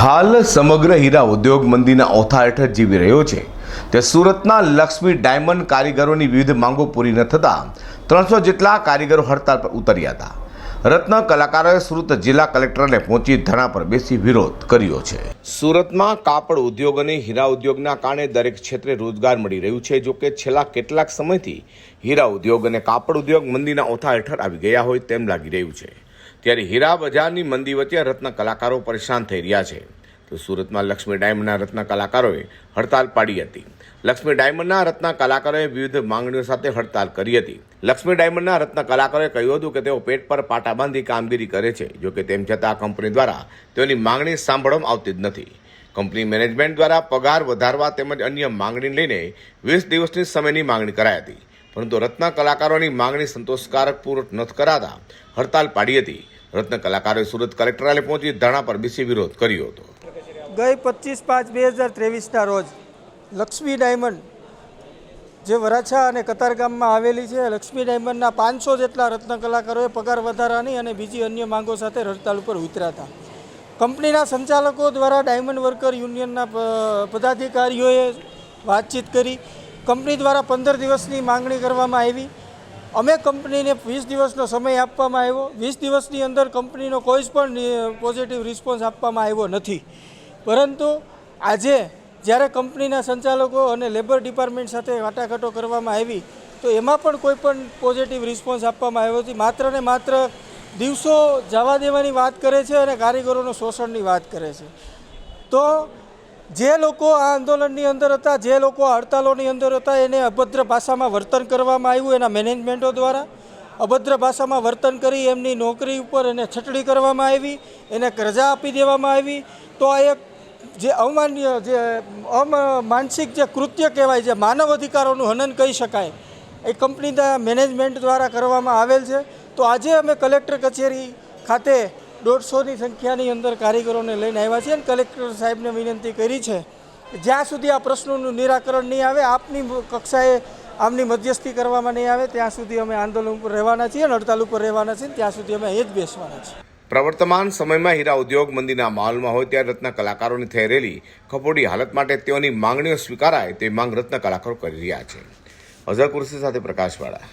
હાલ સમગ્ર હીરા ઉદ્યોગ મંદીના ઓથા હેઠળ જીવી રહ્યો છે. તે સુરતના લક્ષ્મી ડાયમંડ કારીગરોની વિવિધ માંગો પૂરી ન થતાં ત્રણસો જેટલા કારીગરો હડતાલ પર ઉતર્યા હતા. રત્ન કલાકારોએ સુરત જિલ્લા કલેક્ટરને પહોંચી ધરણા પર બેસી વિરોધ કર્યો છે. સુરતમાં કાપડ ઉદ્યોગ અને હીરા ઉદ્યોગના કારણે દરેક ક્ષેત્રે રોજગાર મળી રહ્યું છે. જોકે છેલ્લા કેટલાક સમયથી હીરા ઉદ્યોગ અને કાપડ ઉદ્યોગ મંદીના ઓથા હેઠળ આવી ગયા હોય તેમ લાગી રહ્યું છે. ત્યારે હીરા બજારની મંદી વચ્ચે રત્ન કલાકારો પરેશાન થઈ રહ્યા છે. તો સુરતમાં લક્ષ્મી ડાયમંડના રત્ન કલાકારોએ હડતાલ પાડી હતી. લક્ષ્મી ડાયમંડના રત્ન કલાકારોએ વિવિધ માંગણીઓ સાથે હડતાલ કરી હતી. લક્ષ્મી ડાયમંડના રત્ન કલાકારોએ કહ્યું હતું કે તેઓ પેટ પર પાટા બાંધી કામગીરી કરે છે જોકે તેમ છતાં કંપની દ્વારા તેઓની માંગણી સાંભળવામાં આવતી જ નથી. કંપની મેનેજમેન્ટ દ્વારા પગાર વધારવા તેમજ અન્ય માંગણી લઈને વીસ દિવસની સમયની માંગણી કરાઈ હતી. પરંતુ રત્ન કલાકારોની માંગણી સંતોષકારક પૂર્વક નથી કરાતા. હડતાલ પાડી હતી. રત્ન કલાકારોએ સુરત કલેક્ટરાલય પહોંચી ધરણા પર બેસી વિરોધ કર્યો હતો. ગઈ પચીસ પાંચ બે હજાર ત્રેવીસના રોજ લક્ષ્મી ડાયમંડ જે વરાછા અને કતારગામમાં આવેલી છે, લક્ષ્મી ડાયમંડના પાંચસો જેટલા રત્ન કલાકારોએ પગાર વધારાની અને બીજી અન્ય માંગો સાથે હડતાલ ઉપર ઉતર્યા હતા. કંપનીના સંચાલકો દ્વારા ડાયમંડ વર્કર યુનિયનના પદાધિકારીઓએ વાતચીત કરી કંપની દ્વારા પંદર દિવસની માંગણી કરવામાં આવી. અમે કંપનીને વીસ દિવસનો સમય આપવામાં આવ્યો. વીસ દિવસની અંદર કંપનીનો કોઈ જ પણ પોઝિટિવ રિસ્પોન્સ આપવામાં આવ્યો નથી. પરંતુ આજે જ્યારે કંપનીના સંચાલકો અને લેબર ડિપાર્ટમેન્ટ સાથે વાટાઘાટો કરવામાં આવી, તો એમાં પણ કોઈ પણ પોઝિટિવ રિસ્પોન્સ આપવામાં આવ્યો નથી. માત્ર ને માત્ર દિવસો જવા દેવાની વાત કરે છે અને કારીગરોનો શોષણની વાત કરે છે. તો જે લોકો આ આંદોલનની અંદર હતા, જે લોકો હડતાલોની અંદર હતા, એને અભદ્ર ભાષામાં વર્તન કરવામાં આવ્યું એના મેનેજમેન્ટો દ્વારા. અભદ્ર ભાષામાં વર્તન કરી, એમની નોકરી ઉપર એને છટડી કરવામાં આવી, એને રજા આપી દેવામાં આવી. તો આ એક જે અમાન્ય જે માનસિક જે કૃત્ય કહેવાય છે માનવ અધિકારોનું હનન કહી શકાય, એ કંપનીના મેનેજમેન્ટ દ્વારા કરવામાં આવેલ છે. તો આજે અમે કલેક્ટર કચેરી ખાતે દોઢસોની સંખ્યાની અંદર કારીગરોને લઈને આવ્યા છીએ અને કલેક્ટર સાહેબને વિનંતી કરી છે જ્યાં સુધી આ પ્રશ્નોનું નિરાકરણ નહીં આવે, આપની કક્ષાએ આમની મધ્યસ્થી કરવામાં નહીં આવે, ત્યાં સુધી અમે આંદોલન ઉપર રહેવાના છીએ અને હડતાલ ઉપર રહેવાના છીએ ત્યાં સુધી અમે અહીં જ બેસવાના છીએ. પ્રવર્તમાન સમયમાં હીરા ઉદ્યોગ મંદીના માહોલમાં હોય ત્યારે રત્ન કલાકારોની થઈ રહેલી ખપોડી હાલત માટે તેઓની માંગણીઓ સ્વીકારાય તે માંગ રત્ન કલાકારો કરી રહ્યા છે. અઝર કુર્સી સાથે પ્રકાશવાળા.